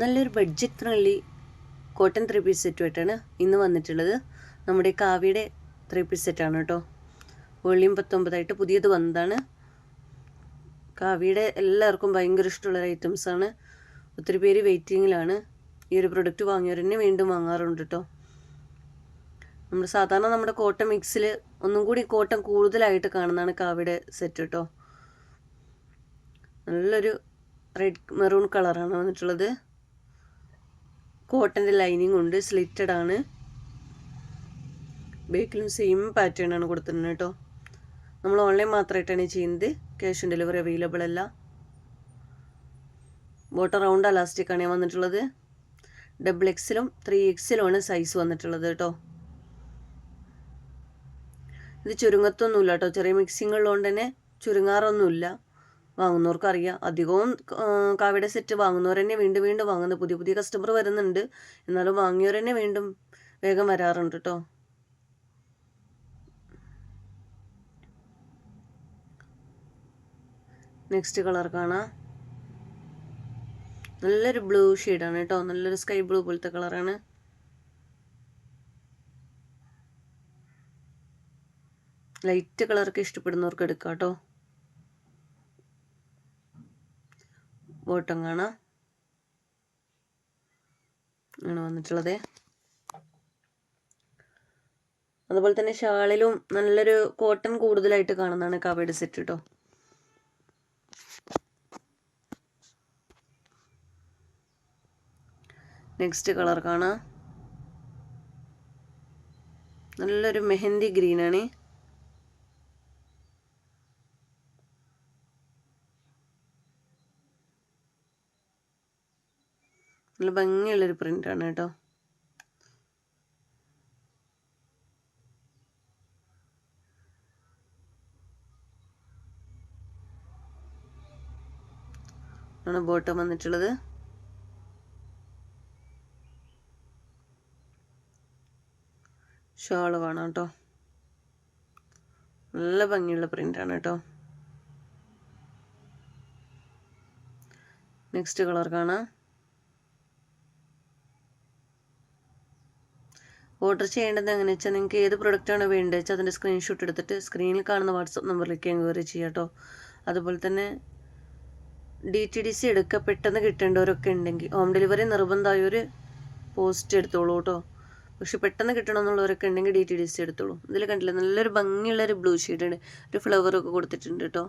നല്ലൊരു budget friendly cotton three piece സെറ്റുമായിട്ടാണ് ഇന്ന് വന്നിട്ടുള്ളത്. നമ്മുടെ കാവ്യയുടെ ത്രീ പീസ് സെറ്റാണ് കേട്ടോ വോളിയം പത്തൊമ്പതായിട്ട് പുതിയത് വന്നതാണ്. കാവ്യയുടെ എല്ലാവർക്കും ഭയങ്കര ഇഷ്ടമുള്ള ഐറ്റംസാണ് ഒത്തിരി പേര് വെയിറ്റിങ്ങിലാണ് ഈ ഒരു പ്രൊഡക്റ്റ് വാങ്ങിയവർ തന്നെ വീണ്ടും വാങ്ങാറുണ്ട് കേട്ടോ നമ്മൾ സാധാരണ നമ്മുടെ കോട്ടൺ മിക്സിൽ ഒന്നും കൂടി കോട്ടൺ കൂടുതലായിട്ട് കാണുന്നതാണ് കാവ്യയുടെ സെറ്റ് കേട്ടോ നല്ലൊരു റെഡ് മെറൂൺ കളറാണ് വന്നിട്ടുള്ളത്. കോട്ടന്റെ ലൈനിങ് ഉണ്ട് സ്ലിറ്റഡ് ആണ്. ബേക്കിലും സെയിം പാറ്റേൺ ആണ് കൊടുത്തിരുന്നത് കേട്ടോ. നമ്മൾ ഓൺലൈൻ മാത്രമായിട്ടാണ് ചെയ്യുന്നത്. ക്യാഷ് ഓൺ ഡെലിവറി അവൈലബിൾ അല്ല. ബോട്ടം റൗണ്ട് അലാസ്റ്റിക് ആണ് വന്നിട്ടുള്ളത്. ഡബിൾ എക്സിലും ത്രീ എക്സിലുമാണ് സൈസ് വന്നിട്ടുള്ളത് കേട്ടോ. ഇത് ചുരുങ്ങത്തൊന്നുമില്ല കേട്ടോ. ചെറിയ മിക്സിങ്ങുള്ളതുകൊണ്ട് തന്നെ ചുരുങ്ങാറൊന്നുമില്ല. വാങ്ങുന്നവർക്ക് അറിയാം അധികവും കാവ്യയുടെ സെറ്റ് വാങ്ങുന്നവർ തന്നെ വീണ്ടും വീണ്ടും വാങ്ങുന്നത് പുതിയ പുതിയ കസ്റ്റമർ വരുന്നുണ്ട്. എന്നാലും വാങ്ങിയവർ തന്നെ വീണ്ടും വേഗം വരാറുണ്ട് കേട്ടോ നെക്സ്റ്റ് കളർ കാണാം. നല്ലൊരു ബ്ലൂ ഷെയ്ഡാണ് കേട്ടോ നല്ലൊരു സ്കൈ ബ്ലൂ പോലത്തെ കളറാണ് ലൈറ്റ് കളറൊക്കെ ഇഷ്ടപ്പെടുന്നവർക്ക് എടുക്കാം കേട്ടോ ബോട്ടം കാണാം ആണ് വന്നിട്ടുള്ളത്. അതുപോലെ തന്നെ ഷാളിലും നല്ലൊരു കോട്ടൺ കൂടുതലായിട്ട് കാണുന്നതാണ് കവേഡ് സെറ്റ് കേട്ടോ നെക്സ്റ്റ് കളർ കാണാം. നല്ലൊരു മെഹന്തി ഗ്രീനാണ്. നല്ല ഭംഗിയുള്ളൊരു പ്രിന്റാണ് കേട്ടോ. ആണ് ബോട്ടം വന്നിട്ടുള്ളത്. ഷോൾ വേണം കേട്ടോ. നല്ല ഭംഗിയുള്ള പ്രിന്റാണ് കേട്ടോ. നെക്സ്റ്റ് കളർ കാണാം. ഓർഡർ ചെയ്യേണ്ടത് എങ്ങനെ വെച്ചാൽ നിങ്ങൾക്ക് ഏത് പ്രൊഡക്റ്റാണ് വേണ്ടത് വെച്ചാൽ അതിന്റെ സ്ക്രീൻഷോട്ട് എടുത്തിട്ട് സ്ക്രീനിൽ കാണുന്ന വാട്സപ്പ് നമ്പറിലേക്ക് എൻക്വയറി ചെയ്യാം കേട്ടോ അതുപോലെ തന്നെ ഡി ടി ഡി സി എടുക്കുക പെട്ടെന്ന് കിട്ടേണ്ടവരൊക്കെ ഉണ്ടെങ്കിൽ ഹോം ഡെലിവറി നിർബന്ധമായൊരു പോസ്റ്റ് എടുത്തോളൂ കേട്ടോ പക്ഷെ പെട്ടെന്ന് കിട്ടണമെന്നുള്ളവരൊക്കെ ഉണ്ടെങ്കിൽ ഡി ടി ഡി സി എടുത്തോളൂ. ഇതിൽ കണ്ടില്ല നല്ലൊരു ഭംഗിയുള്ള ഒരു ബ്ലൂ ഷെയ്ഡാണ് ഒരു ഫ്ലവറൊക്കെ കൊടുത്തിട്ടുണ്ട് കേട്ടോ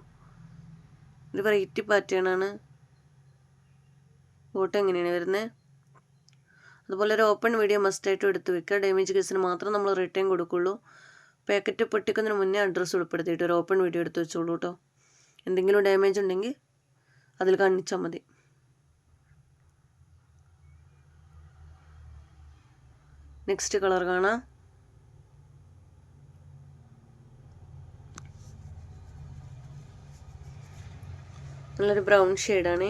ഒരു വെറൈറ്റി പാറ്റേൺ ആണ്. ഫോട്ടോ എങ്ങനെയാണ് വരുന്നത്? അതുപോലെ ഒരു ഓപ്പൺ വീഡിയോ മസ്റ്റായിട്ടും എടുത്ത് വെക്കുക. ഡാമേജ് കേസിന് മാത്രം നമ്മൾ റിട്ടേൺ കൊടുക്കുള്ളൂ. പാക്കറ്റ് പൊട്ടിക്കുന്നതിന് മുന്നേ അഡ്രസ്സ് ഉൾപ്പെടുത്തിയിട്ട് ഒരു ഓപ്പൺ വീഡിയോ എടുത്ത് വെച്ചോളൂ കേട്ടോ എന്തെങ്കിലും ഡാമേജ് ഉണ്ടെങ്കിൽ അതിൽ കാണിച്ചാൽ മതി. നെക്സ്റ്റ് കളർ കാണാം. നല്ലൊരു ബ്രൗൺ ഷെയ്ഡാണേ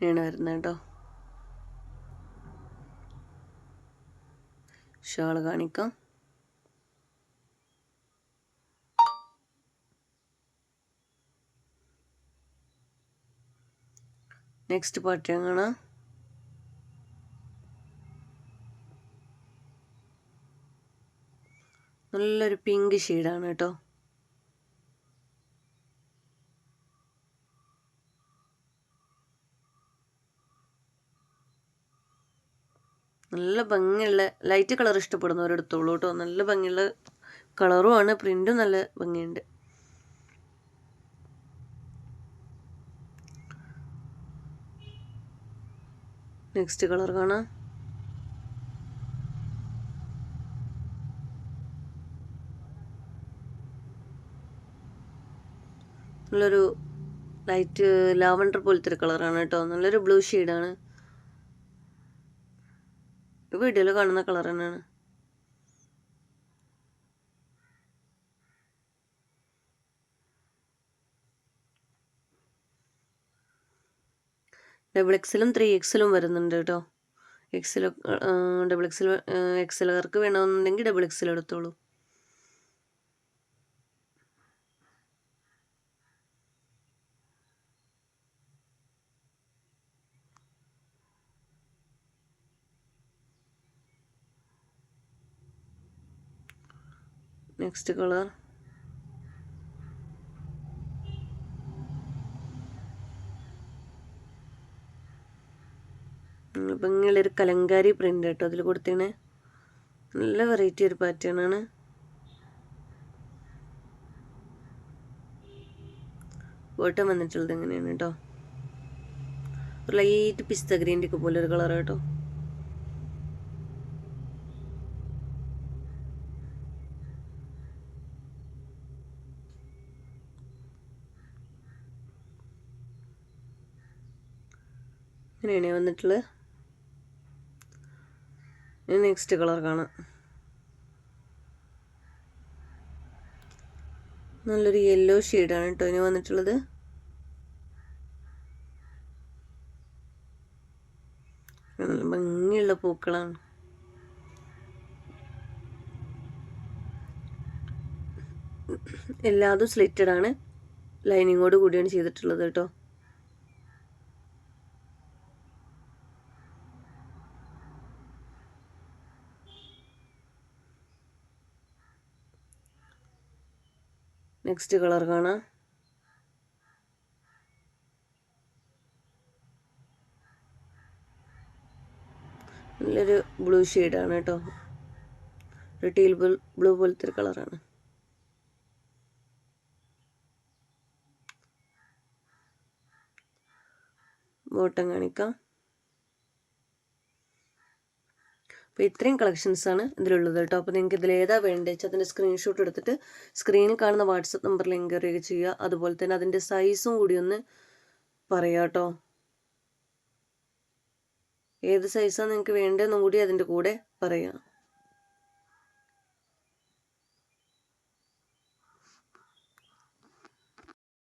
ഇങ്ങനെയാണ് വരുന്നത് കേട്ടോ. ഷാൾ കാണിക്കാം. നെക്സ്റ്റ് പാർട്ടി കാണാം. നല്ലൊരു പിങ്ക് ഷെയ്ഡാണ് കേട്ടോ. നല്ല ഭംഗിയുള്ള ലൈറ്റ് കളർ ഇഷ്ടപ്പെടുന്നവരെടുത്തോളൂ കേട്ടോ. നല്ല ഭംഗിയുള്ള കളറുമാണ് പ്രിന്റും നല്ല ഭംഗിയുണ്ട്. നെക്സ്റ്റ് കളർ കാണാം. നല്ലൊരു ലൈറ്റ് ലാവണ്ടർ പോലത്തെ ഒരു കളറാണ് കേട്ടോ. നല്ലൊരു ബ്ലൂ ഷെയ്ഡാണ് വീഡിയോയിൽ കാണുന്ന കളർ തന്നെയാണ്. ഡബിൾ എക്സിലും ത്രീ എക്സിലും വരുന്നുണ്ട് കേട്ടോ. എക്സിലൊക്കെ ഡബിൾ എക്സിൽ എക്സിലുകാർക്ക് വേണമെന്നുണ്ടെങ്കിൽ ഡബിൾ എക്സിൽ എടുത്തോളൂ. നെക്സ്റ്റ് കളർ ഭംഗിയുള്ളൊരു കലങ്കാരി പ്രിന്റ് കേട്ടോ അതിൽ കൊടുത്തേണേ നല്ല വെറൈറ്റി ഒരു പാറ്റേൺ ആണ്. ബോട്ടം വന്നിട്ടുള്ളത് എങ്ങനെയാണ് കേട്ടോ ഒരു ലൈറ്റ് പിസ്ത ഗ്രീന്റെ ഒക്കെ പോലെ ഒരു കളർ കേട്ടോ ഇങ്ങനെയാണ് വന്നിട്ടുള്ളത്. നെക്സ്റ്റ് കളർ കാണാം. നല്ലൊരു യെല്ലോ ഷെയ്ഡാണ് കേട്ടോ ഇനി വന്നിട്ടുള്ളത്. നല്ല ഭംഗിയുള്ള പൂക്കളാണ്. എല്ലാതും സ്ലിറ്റഡ് ആണ്. ലൈനിങ്ങോട് കൂടിയാണ് ചെയ്തിട്ടുള്ളത് കേട്ടോ നെക്സ്റ്റ് കളർ കാണാം. നല്ലൊരു ബ്ലൂ ഷെയ്ഡാണ് കേട്ടോ. ഒരു ടീൽ ബ്ലൂ പോലത്തെ ഒരു കളറാണ് ബോട്ടം കാണിക്കാം. അപ്പോൾ ഇത്രയും ആണ് ഇതിലുള്ളത് കേട്ടോ. അപ്പോൾ നിങ്ങൾക്ക് ഇതിൽ ഏതാ വേണ്ടത് വെച്ചാൽ അതിന്റെ സ്ക്രീൻഷോട്ട് എടുത്തിട്ട് സ്ക്രീനിൽ കാണുന്ന വാട്സപ്പ് നമ്പറിൽ എൻക്വയറി ചെയ്യുക. അതുപോലെ തന്നെ അതിന്റെ സൈസും കൂടി ഒന്ന് പറയാം കേട്ടോ. ഏത് സൈസാണ് നിങ്ങൾക്ക് വേണ്ടതെന്നും കൂടി അതിന്റെ കൂടെ പറയാം.